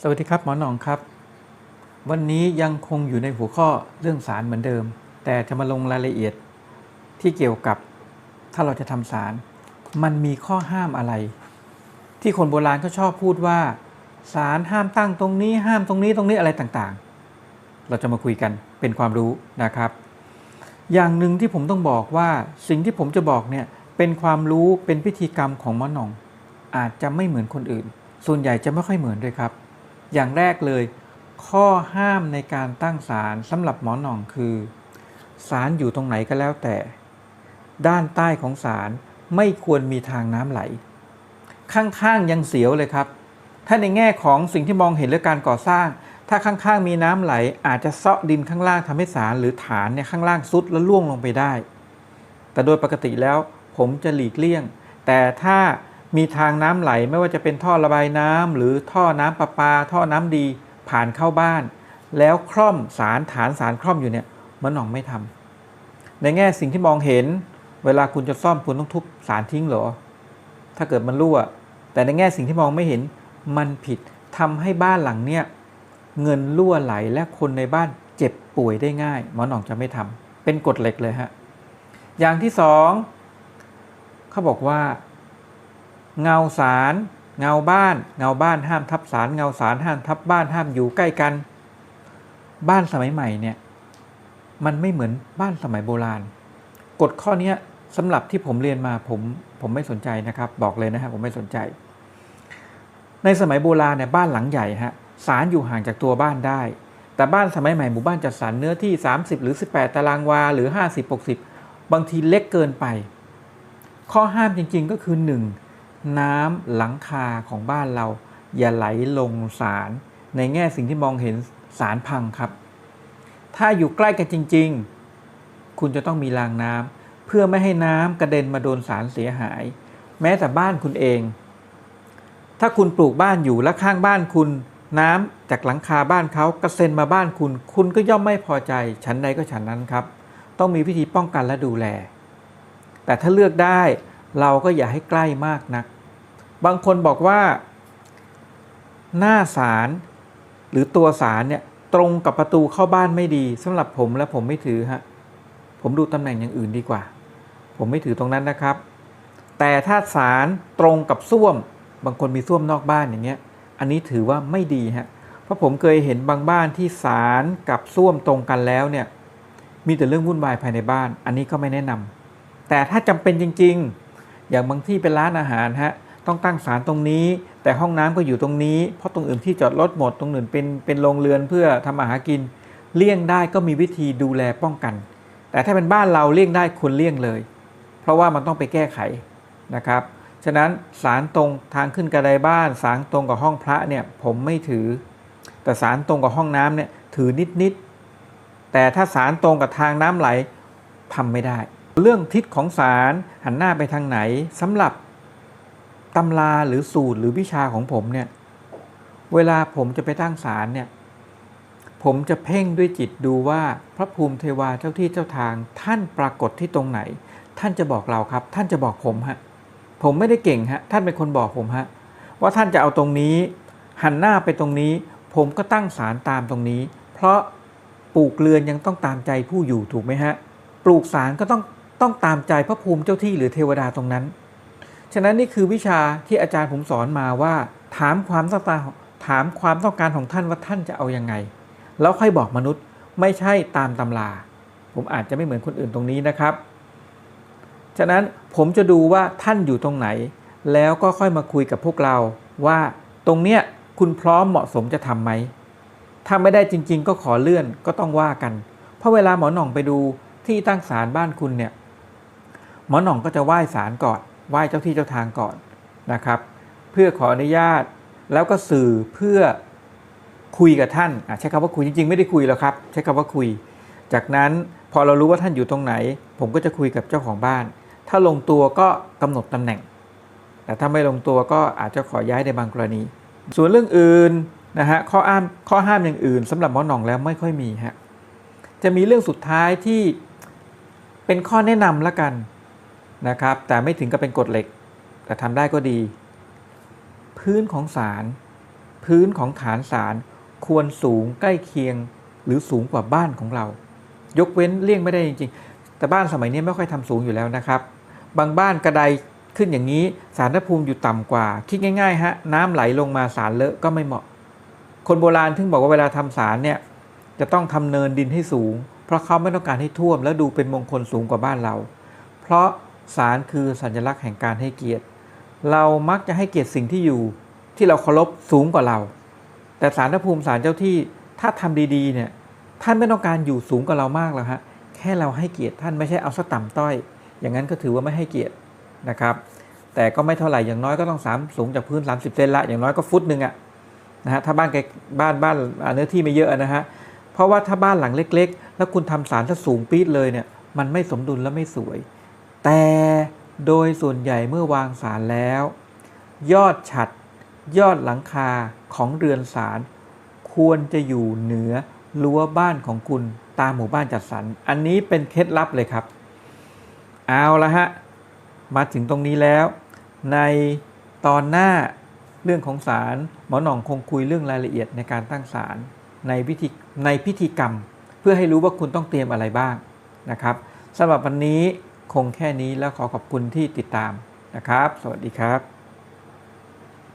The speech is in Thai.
สวัสดีครับหมอหนองครับ วันนี้ยังคงอยู่ในหัวข้อเรื่องสารเหมือนเดิม แต่จะมาลงรายละเอียดที่เกี่ยวกับถ้าเราจะทำสาร มันมีข้อห้ามอะไร ที่คนโบราณก็ชอบพูดว่าสารห้ามตั้งตรงนี้ ห้ามตรงนี้ตรงนี้อะไรต่างๆ เราจะมาคุยกันเป็นความรู้นะครับ อย่างหนึ่งที่ผมต้องบอกว่าสิ่งที่ผมจะบอกเนี่ยเป็นความรู้เป็นพิธีกรรมของหมอหนอง อาจจะไม่เหมือนคนอื่น ส่วนใหญ่จะไม่ค่อยเหมือนด้วยครับ อย่างแรกเลย ข้อห้ามในการตั้งศาลสำหรับหมอหน่องคือศาลอยู่ตรงไหนก็แล้วแต่ ด้านใต้ของศาลไม่ควรมีทางน้ำไหล ข้างๆยังเสียวเลยครับ ถ้าในแง่ของสิ่งที่มองเห็นหรือการก่อสร้าง ถ้าข้างๆมีน้ำไหล อาจจะเซาะดินข้างล่างทำให้ศาลหรือฐานเนี่ยข้างล่างซุดแล้วล่วงลงไปได้ แต่โดยปกติแล้วผมจะหลีกเลี่ยง แต่ถ้า มีทางน้ำไหลไม่ว่าจะเป็นท่อระบายน้ำหรือท่อน้ำประปา ท่อน้ำดีผ่านเข้าบ้าน แล้วคร่อมสารฐานสารคร่อมอยู่เนี่ยมันหนองไม่ทำในแง่สิ่งที่มองเห็น เวลาคุณจะซ่อมคุณต้องทุบสารทิ้งเหรอ ถ้าเกิดมันรั่ว แต่ในแง่สิ่งที่มองไม่เห็นมันผิดทำให้บ้านหลังเนี่ยเงินรั่วไหลและคนในบ้านเจ็บป่วยได้ง่ายหมอหนองจะไม่ทำเป็นกฎเหล็กเลยฮะอย่างที่สองเขาบอกว่า เงาสาร เงาบ้าน เงาบ้านห้ามทับสารเงาสารห้ามทับบ้านห้ามอยู่ใกล้กัน บ้านสมัยใหม่เนี่ยมันไม่เหมือนบ้านสมัยโบราณ กฎข้อนี้สำหรับที่ผมเรียนมาผมผมไม่สนใจนะครับ บอกเลยนะครับผมไม่สนใจ ในสมัยโบราณเนี่ยบ้านหลังใหญ่ฮะสารอยู่ห่างจากตัวบ้านได้ แต่บ้านสมัยใหม่หมู่บ้านจัดสรรเนื้อที่ 30 หรือ 18 ตารางวาหรือ 50 60 บางทีเล็กเกินไป ข้อห้ามจริง ๆ ก็คือ 1. น้ำหลังคาของบ้านเรา อย่าไหลลงสารในแง่สิ่งที่มองเห็นสารพังครับ ถ้าอยู่ใกล้กันจริง ๆ คุณจะต้องมีรางน้ำเพื่อไม่ให้น้ำกระเด็นมาโดนสารเสียหาย แม้แต่บ้านคุณเอง ถ้าคุณปลูกบ้านอยู่และข้างบ้านคุณน้ำจากหลังคาบ้านเขากระเซ็นมาบ้านคุณ คุณก็ย่อมไม่พอใจ ฉันใดก็ฉันนั้นครับ ต้องมีวิธีป้องกันและดูแล แต่ถ้าเลือกได้เราก็อย่าให้ใกล้มากนัก บางคนบอกว่า หน้าศาลหรือตัวศาลเนี่ยตรงกับประตูเข้าบ้านไม่ดีสำหรับผมและผมไม่ถือฮะผมดูตำแหน่งอย่างอื่นดีกว่า ผมไม่ถือตรงนั้นนะครับ แต่ถ้าศาลตรงกับส้วม บางคนมีส้วมนอกบ้านอย่างเงี้ย อันนี้ถือว่าไม่ดีฮะเพราะผมเคยเห็นบางบ้านที่ศาลกับส้วมตรงกันแล้วเนี่ยมีแต่เรื่องวุ่นวายภายในบ้าน อันนี้ก็ไม่แนะนำแต่ถ้าจำเป็นจริง ๆ อย่างบางที่เป็นร้านอาหารฮะ ต้องตั้งศาลตรงนี้ แต่ห้องน้ำก็อยู่ตรงนี้ เพราะตรงอื่นที่จอดรถหมดตรงอื่นเป็นเป็นโรงเรือนเพื่อทำอาหารกิน เลี่ยงได้ก็มีวิธีดูแลป้องกัน แต่ถ้าเป็นบ้านเราเลี่ยงได้ควรเลี่ยงเลย เพราะว่ามันต้องไปแก้ไขนะครับฉะนั้นสารตรงทางขึ้นกระไดบ้านสารตรงกับห้องพระเนี่ยผมไม่ถือ แต่สารตรงกับห้องน้ำเนี่ยถือนิดๆแต่ถ้าสารตรงกับทางน้ำไหลทำไม่ได้ เรื่องทิศของสารหันหน้าไปทางไหนสำหรับ ตำราหรือสูตรหรือวิชาของผมเนี่ย เวลาผมจะไปตั้งศาลเนี่ย ผมจะเพ่งด้วยจิตดูว่าพระภูมิเทวาเจ้าที่เจ้าทาง ท่านปรากฏที่ตรงไหน ท่านจะบอกเราครับ ท่านจะบอกผมฮะ ผมไม่ได้เก่งฮะ ท่านเป็นคนบอกผมฮะ ว่าท่านจะเอาตรงนี้ หันหน้าไปตรงนี้ ผมก็ตั้งศาลตามตรงนี้ เพราะปลูกเรือนยังต้องตามใจผู้อยู่ถูกไหมฮะ ปลูกสารก็ต้องต้องตามใจพระภูมิเจ้าที่หรือเทวดาตรงนั้น ฉะนั้นนี่คือวิชาที่อาจารย์ผมสอนมาว่า ถามความต้องการถามความต้องการของท่านว่าท่านจะเอาอยัางไง แล้วค่อยบอกมนุษย์ไม่ใช่ตามตำรา ผมอาจจะไม่เหมือนคนอื่นตรงนี้นะครับ ฉะนั้นผมจะดูว่าท่านอยู่ตรงไหน แล้วก็ค่อยมาคุยกับพวกเราว่าตรงเนี้ยคุณพร้อมเหมาะสมจะทำไหม ถ้าไม่ได้จริง ๆ ก็ขอเลื่อนก็ต้องว่ากัน เพราะเวลาหมอหน่องไปดูที่ตั้งศาลบ้านคุณเนี่ย หมอหน่องก็จะไหว้ศาลก่อน ไหว้เจ้าที่เจ้าทางก่อนนะครับ เพื่อขออนุญาตแล้วก็สื่อเพื่อคุยกับท่านใช้คำว่าคุยจริงๆ ไม่ได้คุยแล้วครับ ใช้คำว่าคุย จากนั้นพอเรารู้ว่าท่านอยู่ตรงไหน ผมก็จะคุยกับเจ้าของบ้าน ถ้าลงตัวก็กำหนดตำแหน่ง แต่ถ้าไม่ลงตัวก็อาจจะขอย้ายในบางกรณี ส่วนเรื่องอื่นนะฮะข้ออ้ามข้อห้ามอย่างอื่นสำหรับหมอหน่องแล้วไม่ค่อยมีฮะจะมีเรื่องสุดท้ายที่เป็นข้อแนะนำละกัน นะครับ แต่ไม่ถึงกับเป็นกฎเหล็ก แต่ทำได้ก็ดี พื้นของศาลพื้นของฐานศาลควรสูงใกล้เคียงหรือสูงกว่าบ้านของเรา ยกเว้นเลี่ยงไม่ได้จริงๆ แต่บ้านสมัยนี้ไม่ค่อยทำสูงอยู่แล้วนะครับ บางบ้านกระไดขึ้นอย่างนี้สารภูมิอยู่ต่ำกว่า คิดง่ายๆฮะน้ำไหลลงมาสารเลอะก็ไม่เหมาะ คนโบราณถึงบอกว่าเวลาทำสารเนี่ยจะต้องทำเนินดินให้สูง เพราะเขาไม่ต้องการให้ท่วม แล้วดูเป็นมงคลสูงกว่าบ้านเรา เพราะ สารคือสัญลักษณ์แห่งการให้เกียรติ เรามักจะให้เกียรติสิ่งที่อยู่ที่เราเคารพสูงกว่าเรา แต่สารพระภูมิสารเจ้าที่ถ้าทำดีๆเนี่ยท่านไม่ต้องการอยู่สูงกว่าเรามากหรอกฮะแค่เราให้เกียรติท่านไม่ใช่เอาซะต่ำต้อย อย่างนั้นก็ถือว่าไม่ให้เกียรตินะครับ แต่ก็ไม่เท่าไหร่อย่างน้อยก็ต้องสามสูงจากพื้น 30เซนละอย่างน้อยก็ฟุตหนึ่งอะนะฮะถ้าบ้านไกลบ้านบ้านเนื้อที่ไม่เยอะนะฮะเพราะว่าถ้าบ้านหลังเล็ก ๆ แล้วคุณทำสารถ้าสูงปี๊ดเลยเนี่ยมันไม่สมดุลและไม่สวย แต่โดยส่วนใหญ่เมื่อวางสารแล้ว ยอดฉัด ยอดหลังคาของเรือนสารควรจะอยู่เหนือรั้วบ้านของคุณตามหมู่บ้านจัดสรร อันนี้เป็นเคล็ดลับเลยครับ เอาละฮะ มาถึงตรงนี้แล้ว ในตอนหน้าเรื่องของศาลหมอหน่องคงคุยเรื่องรายละเอียดในการตั้งศาลในพิธีในพิธีกรรม เพื่อให้รู้ว่าคุณต้องเตรียมอะไรบ้างนะครับสำหรับวันนี้ คงแค่นี้แล้วขอขอบคุณที่ติดตามนะครับ สวัสดีครับ